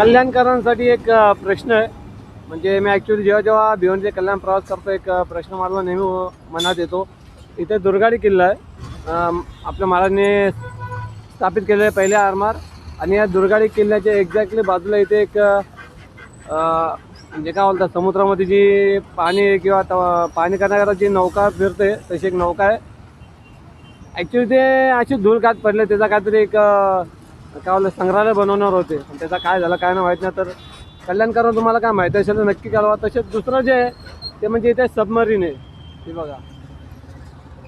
कल्याणकरांसाठी एक प्रश्न आहे. म्हणजे मी ॲक्च्युली जेव्हा जेव्हा भिवंडी कल्याण प्रवास करतो एक प्रश्न मला नेहमी मनात येतो. इथे दुर्गाडी किल्ला आहे. आपल्या महाराजांनी स्थापित केलेले पहिले आरमार. आणि या दुर्गाडी किल्ल्याच्या एक्झॅक्टली बाजूला इथे एक म्हणजे काय बोलतात समुद्रामध्ये जी पाणी किंवा पाणी करण्याकरता जी नौका फिरते तशी एक नौका आहे. ॲक्च्युली ते अशी धूळ पडले त्याचा काहीतरी एक काय संग्रहालय बनवणार होते. पण त्याचा काय झालं काय नाही माहीत नाही. तर कल्याणकरांना तुम्हाला काय माहिती असेल तर नक्की कळवा. तसेच दुसरं जे आहे ते म्हणजे इथे सबमरीन आहे. हे बघा.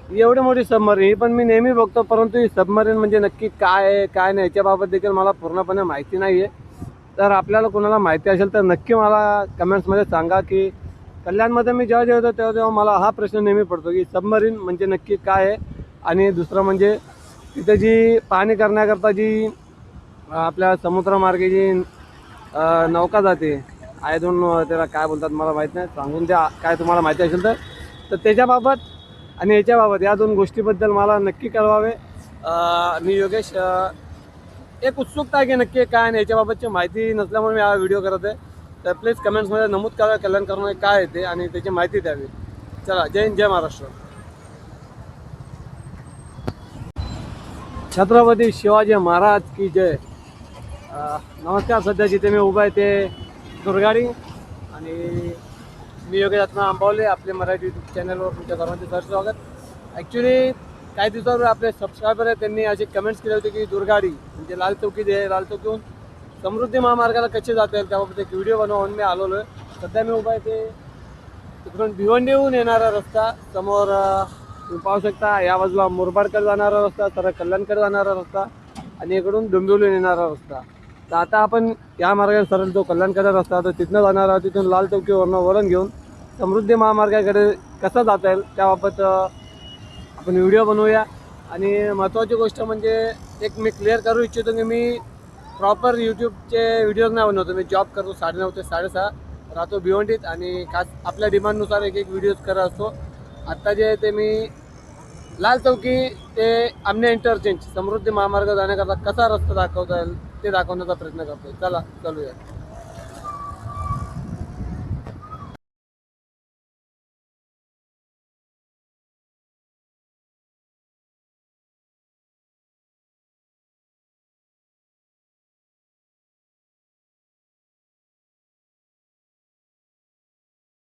ही एवढी मोठी सबमरीन ही पण मी नेहमी बघतो परंतु ही सबमरीन म्हणजे नक्की काय आहे काय नाही याच्याबाबत देखील मला पूर्णपणे माहिती नाही आहे तर आपल्याला कोणाला माहिती असेल तर नक्की मला कमेंट्समध्ये सांगा की कल्याणमध्ये मी जेव्हा जेव्हा तेव्हा तेव्हा मला हा प्रश्न नेहमी पडतो की सबमरीन म्हणजे नक्की काय आहे? आणि दुसरं म्हणजे तिथे जी पाहणी करण्याकरता जी आपल्या समुद्रमार्गे जी नौका जाते आय दोन त्याला काय बोलतात मला माहीत नाही. सांगून द्या काय तुम्हाला माहिती असेल तर. तर त्याच्याबाबत आणि याच्याबाबत या दोन गोष्टीबद्दल मला नक्की कळवावे. मी योगेश एक उत्सुकता आहे की नक्की काय आणि याच्याबाबतची माहिती नसल्यामुळे मी हा व्हिडिओ करत आहे. तर प्लीज कमेंट्समध्ये नमूद करा कल्याण करणं काय येते आणि त्याची माहिती द्यावी. चला जय हिंद जय महाराष्ट्र. छत्रपती शिवाजी महाराज की जय. नमस्कार सध्या जिथे मी उभा आहे ते दुर्गाडी आणि मी योगेश रत्ना आंबावले आपले मराठी यूट्यूब चॅनलवर तुमच्या सर्वांचे सर स्वागत. ॲक्च्युली काही दिवसावर आपले सबस्क्रायबर आहेत त्यांनी असे कमेंट्स केले होते की दुर्गाडी म्हणजे लाल चौकीत आहे लाल चौकीहून समृद्धी महामार्गाला कसे जाता येईल त्याबाबत एक व्हिडिओ बनवून मी आलेलो आहे. सध्या मी उभा आहे ते तिकडून भिवंडीहून येणारा रस्ता समोर तुम्ही पाहू शकता या बाजूला मुरबाडकडे जाणारा रस्ता तर कल्याणकडे जाणारा रस्ता आणि इकडून डोंबिवलीहून येणारा रस्ता. तर आता आपण या मार्गाने सरळ जो कल्याणकडे रस्ता तर तिथनं जाणार आहोत तिथून लाल चौकीवरनं वळण घेऊन समृद्धी महामार्गाकडे कसा जाता येईल त्याबाबत आपण व्हिडिओ बनवूया. आणि महत्त्वाची गोष्ट म्हणजे एक मी क्लिअर करू इच्छितो की मी प्रॉपर यूट्यूबचे व्हिडिओज नाही बनवतो. मी जॉब करतो साडेनऊ ते साडेसहा राहतो भिवंडीत आणि खास आपल्या डिमांडनुसार एक एक व्हिडिओज करत असतो. आत्ता जे ते मी लाल चौकी ते आमने इंटरचेंज समृद्धी महामार्ग जाण्याकरता कसा रस्ता दाखवता येईल ते दाखवण्याचा प्रयत्न करतोय. चला चालूया.